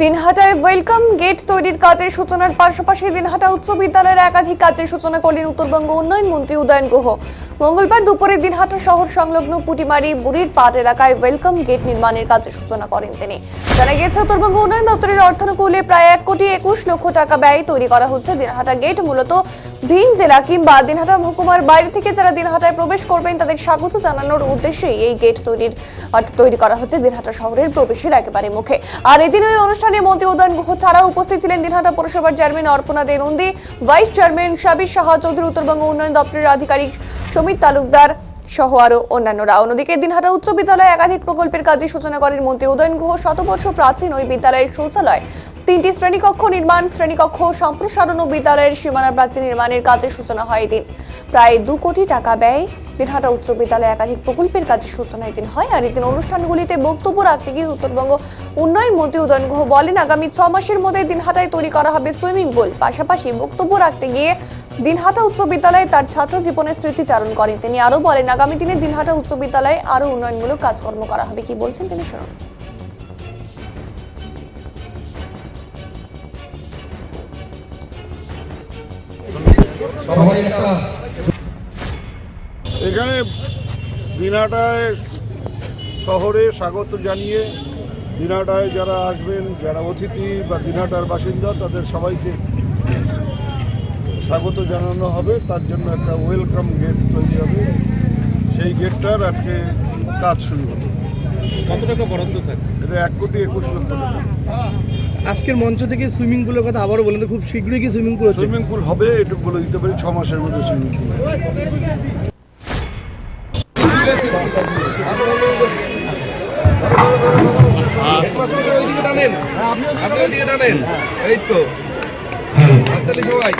দিনহাটায় welcome gate তৈরির কাজের সূচনার পাশাপাশি দিনহাটা উচ্চ বিদ্যালয়ের একাধিক কাজের সূচনা করলেন উত্তরবঙ্গ উন্নয়ন মন্ত্রী উদয়ন গুহ। মঙ্গলবার দুপুরে দিনহাটা শহর সংলগ্ন পুটিমারি বুড়ির পাট এলাকায় ওয়েলকাম গেট নির্মাণের কাজের সূচনা করেন তিনি। জানা গিয়েছে, উত্তরবঙ্গ উন্নয়ন দপ্তরের অর্থানুকূলে প্রায় এক কোটি একুশ লক্ষ টাকা ব্যয় তৈরি করা হচ্ছে। দিনহাটা গেট মূলত ভিন জেলা কিংবা দিনহাটা মহকুমার বাইরে থেকে যারা দিনহাটায় প্রবেশ করবেন, তাদের স্বাগত জানানোর উদ্দেশ্যেই এই গেট তৈরির, অর্থাৎ তৈরি করা হচ্ছে দিনহাটা শহরের প্রবেশের একেবারে মুখে। আর এদিন ওই অনুষ্ঠানে মন্ত্রী উদয়ন গুহ ছাড়াও উপস্থিত ছিলেন দিনহাটা পৌরসভার chairman Arpana De Nandi vice chairman Sabir Saha Chowdhury, Uttarbanga উন্নয়ন দপ্তরের আধিকারিক সমিত তালুকদার সহ আরও অন্যান্যরা। অন্যদিকে দিনহাটা উচ্চ বিদ্যালয়ে একাধিক প্রকল্পের কাজে সূচনা করেন মন্ত্রী উদয়ন গুহ। শতবর্ষ প্রাচীন ওই বিদ্যালয়ের শৌচালয়। তিনটি শ্রেণীকক্ষ নির্মাণ, শ্রেণীকক্ষ সম্প্রসারণ ও বিদ্যালয়ের সীমানা প্রাচীর নির্মাণের কাজের সূচনা হয় এদিন। প্রায় দু কোটি টাকা ব্যয় দিনহাটা উচ্চ বিদ্যালয়ে একাধিক প্রকল্পের কাজে সূচনা এদিন হয় আর এদিন অনুষ্ঠানগুলিতে বক্তব্য রাখতে গিয়ে উত্তরবঙ্গ উন্নয়ন মন্ত্রী উদয়ন গুহ বলেন, আগামী ছ মাসের মধ্যে দিনহাটায় তৈরি করা হবে সুইমিং পুল। পাশাপাশি বক্তব্য রাখতে গিয়ে দিনহাটা উচ্চ বিদ্যালয়ে তার ছাত্র জীবনের স্মৃতিচারণ করেন। তিনি আরও বলেন, আগামী দিনে দিনহাটা উচ্চ বিদ্যালয়ে আরও উন্নয়নমূলক কাজকর্ম করা হবে। কি বলছেন তিনি শুনুন। এখানে দিনাটায় শহরে স্বাগত জানিয়ে দিনাটায় যারা আসবেন, যারা অতিথি বা দিনহাটার বাসিন্দা, তাদের সবাইকে স্বাগত জানানো হবে। তার জন্য একটা ওয়েলকাম গেট তৈরি হবে। সেই গেটটার আজকে কাজ শুরু হবে। কত টাকা বরাদ্দ থাকছে? এটা এক কোটি একুশ লক্ষ টাকা। আজকের মঞ্চ থেকে সুইমিং পুলের কথা আবারও বলেন খুব শীঘ্রই কি সুইমিং পুল সুইমিং পুল হবে এটুকু বলে দিতে পারি ছ মাসের মধ্যে সুইমিং পুল টানেন। আপনি ওইদিকে টানেন। এই তো। হাততালি সবাই